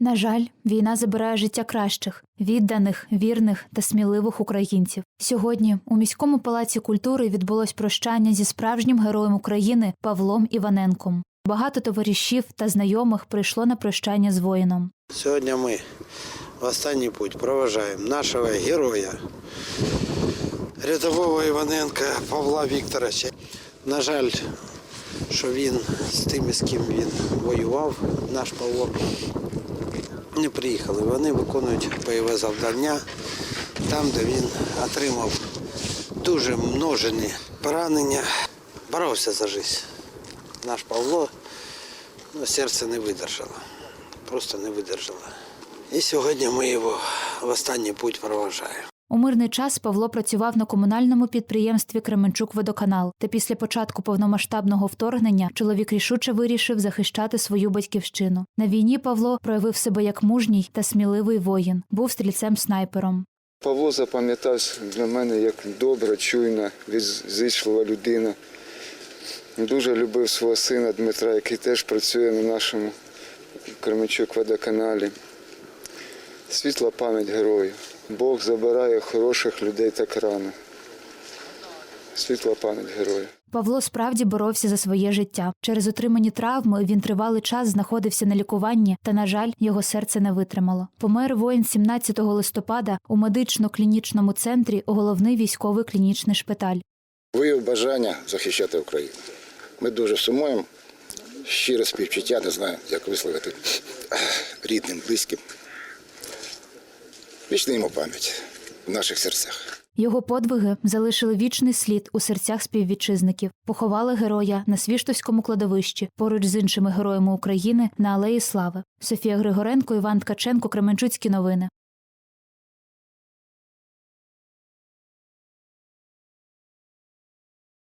На жаль, війна забирає життя кращих, відданих, вірних та сміливих українців. Сьогодні у міському палаці культури відбулось прощання зі справжнім героєм України Павлом Іваненком. Багато товаришів та знайомих прийшло на прощання з воїном. Сьогодні ми в останній путь проважаємо нашого героя, рядового Іваненка Павла Вікторовича. На жаль, що він з тими, з ким він воював, наш Павло, не приїхали. Вони виконують бойове завдання там, де він отримав дуже множені поранення, боровся за життя. Наш Павло ну, серце не видержало просто не видержало. І сьогодні ми його в останній путь проважаємо. У мирний час Павло працював на комунальному підприємстві Кременчук Водоканал. Та після початку повномасштабного вторгнення чоловік рішуче вирішив захищати свою батьківщину. На війні Павло проявив себе як мужній та сміливий воїн, був стрільцем-снайпером. Павло запам'ятався для мене як добра, чуйна, зичлива людина. Дуже любив свого сина Дмитра, який теж працює на нашому Кременчук водоканалі. Світла пам'ять герою. Бог забирає хороших людей так рано. Світла пам'ять герою. Павло справді боровся за своє життя. Через отримані травми він тривалий час знаходився на лікуванні, та, на жаль, його серце не витримало. Помер воїн 17 листопада у медично-клінічному центрі головний військовий клінічний шпиталь. Виявив бажання захищати Україну. Ми дуже сумуємо. Щире співчуття, не знаю, як висловити рідним, близьким. Вічна йому пам'ять в наших серцях. Його подвиги залишили вічний слід у серцях співвітчизників. Поховали героя на Свіштовському кладовищі поруч з іншими героями України на Алеї Слави. Софія Григоренко, Іван Ткаченко, Кременчуцькі новини.